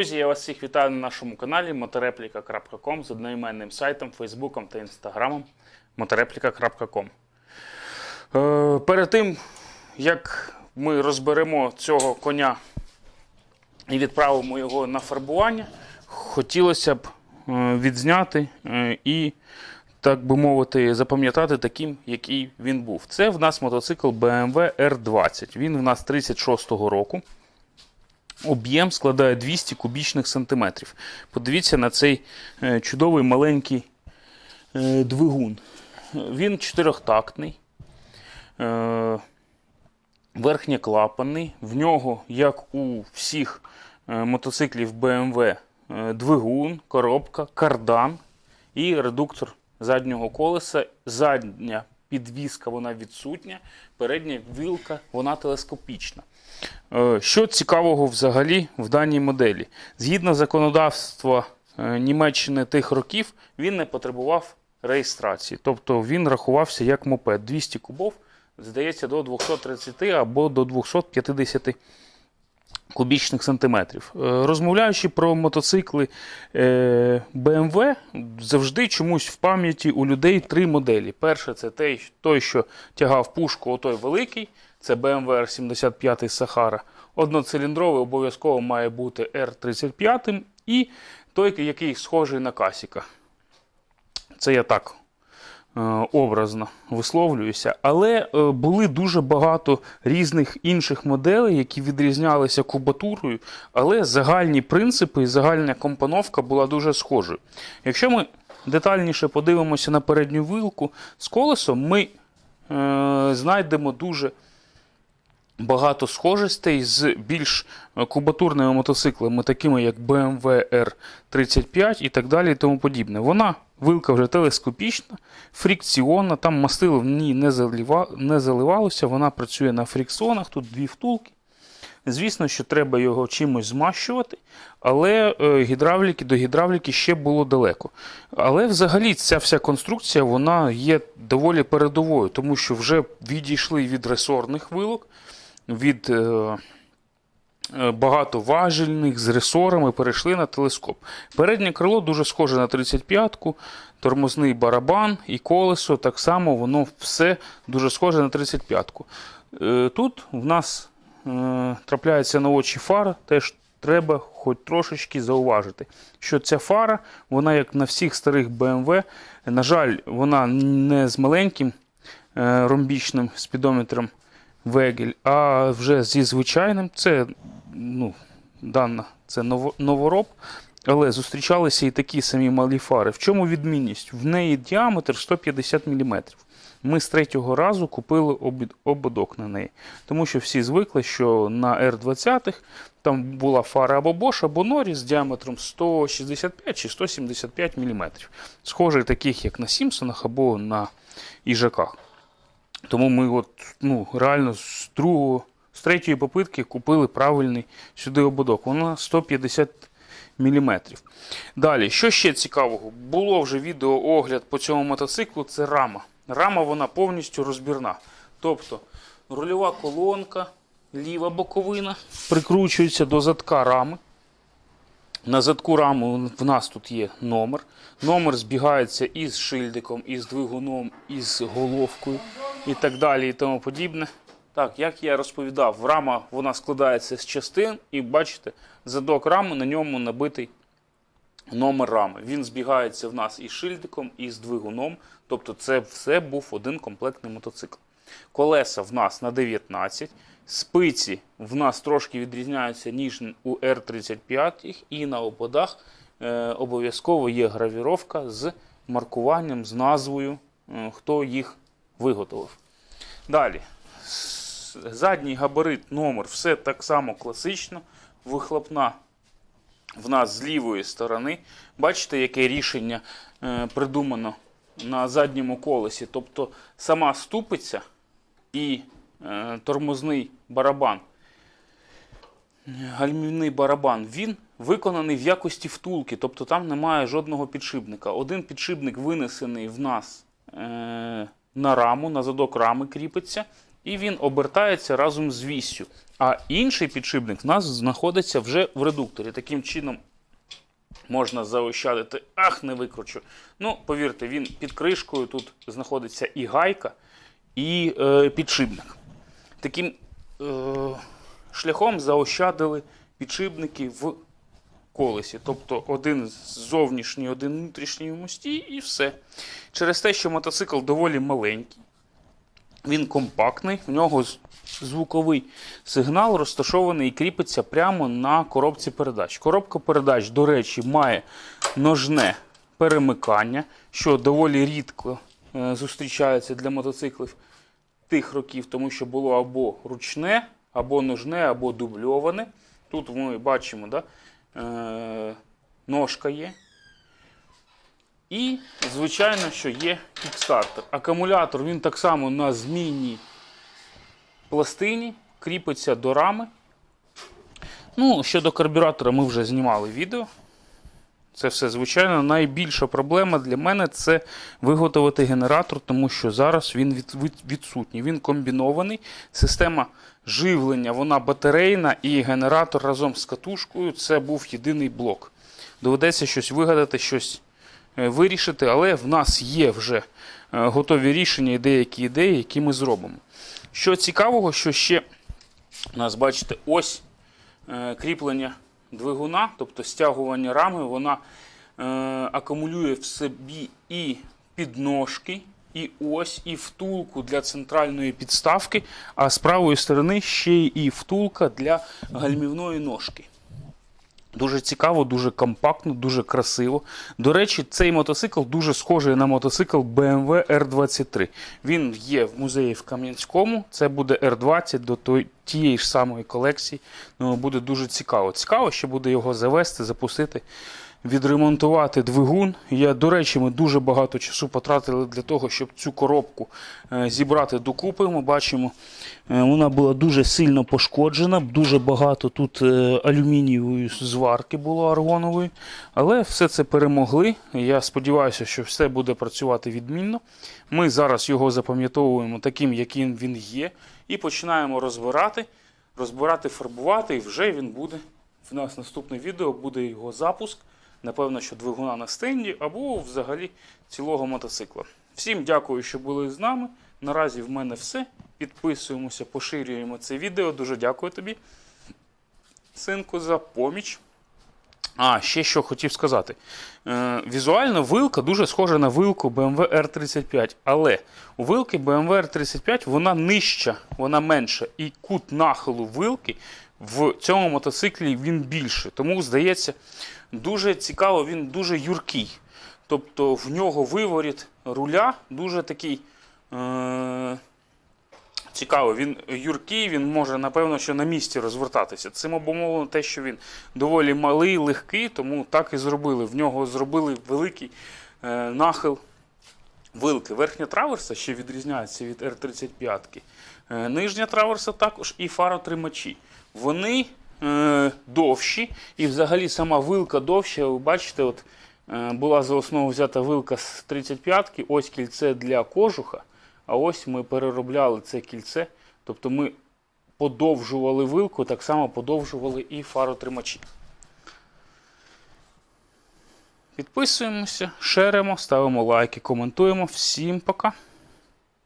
Друзі, я вас всіх вітаю на нашому каналі motoreplika.com з одноіменним сайтом, Фейсбуком та Інстаграмом motoreplika.com. Е, перед тим, як ми розберемо цього коня і відправимо його на фарбування, хотілося б е, відзняти е, і, так би мовити, запам'ятати таким, який він був. Це в нас мотоцикл BMW R20. Він в нас 36-го року. Об'єм складає 200 кубічних сантиметрів. Подивіться на цей е, чудовий маленький е, двигун. Він чотирьохтактний, е, верхньоклапанний. В нього, як у всіх мотоциклів BMW, е, двигун, коробка, кардан і редуктор заднього колеса. Задня підвіска вона відсутня, передня вилка вона телескопічна. Е, Що цікавого взагалі в даній моделі? Згідно законодавства е, Німеччини тих років, він не потребував реєстрації. Тобто він рахувався як мопед 200 кубов, здається, до 230 або до 250 кубічних сантиметрів. Е, Розмовляючи про мотоцикли е, BMW, завжди чомусь в пам'яті у людей три моделі. Перше, це той, що тягав пушку, отой великий, це BMW R75 Sahara. Одноциліндровий обов'язково має бути R35 і той, який схожий на Касіка. Це я так е, образно висловлююся. Але е, були дуже багато різних інших моделей, які відрізнялися кубатурою, але загальні принципи і загальна компоновка була дуже схожою. Якщо ми детальніше подивимося на передню вилку з колесом, ми е, знайдемо дуже багато схожостей з більш е, кубатурними мотоциклами, такими як BMW R35 і так далі і тому подібне. Вона вилка вже телескопічна, фрикціонна, там мастило в ній не, залива, не заливалося, вона працює на фрикціонах, тут дві втулки. Звісно, що треба його чимось змащувати, але е, гідравліки до гідравліки ще було далеко. Але взагалі ця вся конструкція вона є доволі передовою, тому що вже відійшли від ресорних вилок, від е, багатоважельних з ресорами перейшли на телескоп. Переднє крило дуже схоже на 35-ку, тормозний барабан і колесо так само воно все дуже схоже на 35-ку. Е, Тут в нас е, трапляється на очі фара, теж треба хоч трошечки зауважити, що ця фара, вона як на всіх старих BMW, на жаль, вона не з маленьким е, ромбічним спідометром Вегель, а вже зі звичайним. Це ну, дана, це новороб. Але зустрічалися і такі самі малі фари. В чому відмінність? В неї діаметр 150 мм. Ми з третього разу купили ободок на неї. Тому що всі звикли, що на R20 там була фара або Bosch, або Norris з діаметром 165 чи 175 мм. Схожих таких, як на Сімпсонах або на їжаках. Тому ми от, ну, реально з другого, з третьої попитки купили правильний сюди ободок. Вона 150 мм. Далі, що ще цікавого? Було вже відеоогляд по цьому мотоциклу, це рама. Рама вона повністю розбірна. Тобто рульова колонка, ліва боковина прикручується до задка рами. На задку рами в нас тут є номер. Номер збігається із шильдиком, із двигуном, із головкою і так далі і тому подібне. Так, як я розповідав, рама вона складається з частин, і бачите, задок рами на ньому набитий номер рами. Він збігається в нас із шильдиком, і з двигуном. Тобто це все був один комплектний мотоцикл. Колеса в нас на 19. Спиці в нас трошки відрізняються, ніж у R35 і на ободах е, обов'язково є гравіровка з маркуванням, з назвою, е, хто їх виготовив. Далі. Задній габарит, номер, все так само класично. Вихлопна в нас з лівої сторони. Бачите, яке рішення е, придумано на задньому колесі. Тобто сама ступиця і е, тормозний барабан, гальмівний барабан, він виконаний в якості втулки, тобто там немає жодного підшипника. Один підшипник винесений в нас е, на раму, на задок рами кріпиться, і він обертається разом з віссю. А інший підшипник в нас знаходиться вже в редукторі. Таким чином можна заощадити. Ах, не викручу. Ну, повірте, він під кришкою тут знаходиться і гайка, і е, підшипник. Таким е, шляхом заощадили підшипники в колесі. Тобто один зовнішній, один внутрішній в мості, і все. Через те, що мотоцикл доволі маленький, він компактний, в нього звуковий сигнал розташований і кріпиться прямо на коробці передач. Коробка передач, до речі, має ножне перемикання, що доволі рідко е, зустрічається для мотоциклів тих років, тому що було або ручне, або ножне, або дубльоване. Тут ми бачимо, да, е, ножка є. І, звичайно, що є кікстартер. Акумулятор він так само на змінній пластині, кріпиться до рами. Ну, щодо карбюратора, ми вже знімали відео. Це все звичайно. Найбільша проблема для мене це виготовити генератор, тому що зараз він від, від- відсутній. Він комбінований. Система живлення, вона батарейна, і генератор разом з катушкою це був єдиний блок. Доведеться щось вигадати, щось вирішити, але в нас є вже е, готові рішення і деякі ідеї, які ми зробимо. Що цікавого, що ще у нас, бачите, ось е, кріплення двигуна, тобто стягування рами, вона е, акумулює в собі і підножки, і ось, і втулку для центральної підставки, а з правої сторони ще і втулка для гальмівної ножки. Дуже цікаво, дуже компактно, дуже красиво. До речі, цей мотоцикл дуже схожий на мотоцикл BMW R23. Він є в музеї в Кам'янському. Це буде R20 до той, тієї ж самої колекції. Ну, буде дуже цікаво. Цікаво, що буде його завести, запустити, відремонтувати двигун. Я, до речі, ми дуже багато часу потратили для того, щоб цю коробку е, зібрати докупи. Ми бачимо, е, вона була дуже сильно пошкоджена, дуже багато тут е, алюмінієвої зварки було аргонової. Але все це перемогли. Я сподіваюся, що все буде працювати відмінно. Ми зараз його запам'ятовуємо таким, яким він є, і починаємо розбирати, розбирати, фарбувати, і вже він буде. В нас наступне відео буде його запуск. Напевно, що двигуна на стенді або взагалі цілого мотоцикла. Всім дякую, що були з нами. Наразі в мене все. Підписуємося, поширюємо це відео. Дуже дякую тобі, синку, за поміч. А, ще що хотів сказати. Е, візуально вилка дуже схожа на вилку BMW R35, але у вилки BMW R35 вона нижча, вона менша, і кут нахилу вилки в цьому мотоциклі він більше. Тому, здається, дуже цікаво, він дуже юркий. Тобто в нього виворіт руля дуже такий. Е- Цікаво, він юркий, він може, напевно, що на місці розвертатися. Цим обумовлено те, що він доволі малий, легкий, тому так і зробили. В нього зробили великий е, нахил вилки. Верхня траверса ще відрізняється від R35. Е, нижня траверса також і фаротримачі. Вони е, довші, і взагалі сама вилка довша. Ви бачите, от, е, була за основу взята вилка з 35-ки, ось кільце для кожуха. А ось ми переробляли це кільце, тобто ми подовжували вилку, так само подовжували і фаротримачі. Підписуємося, шеримо, ставимо лайки, коментуємо. Всім пока!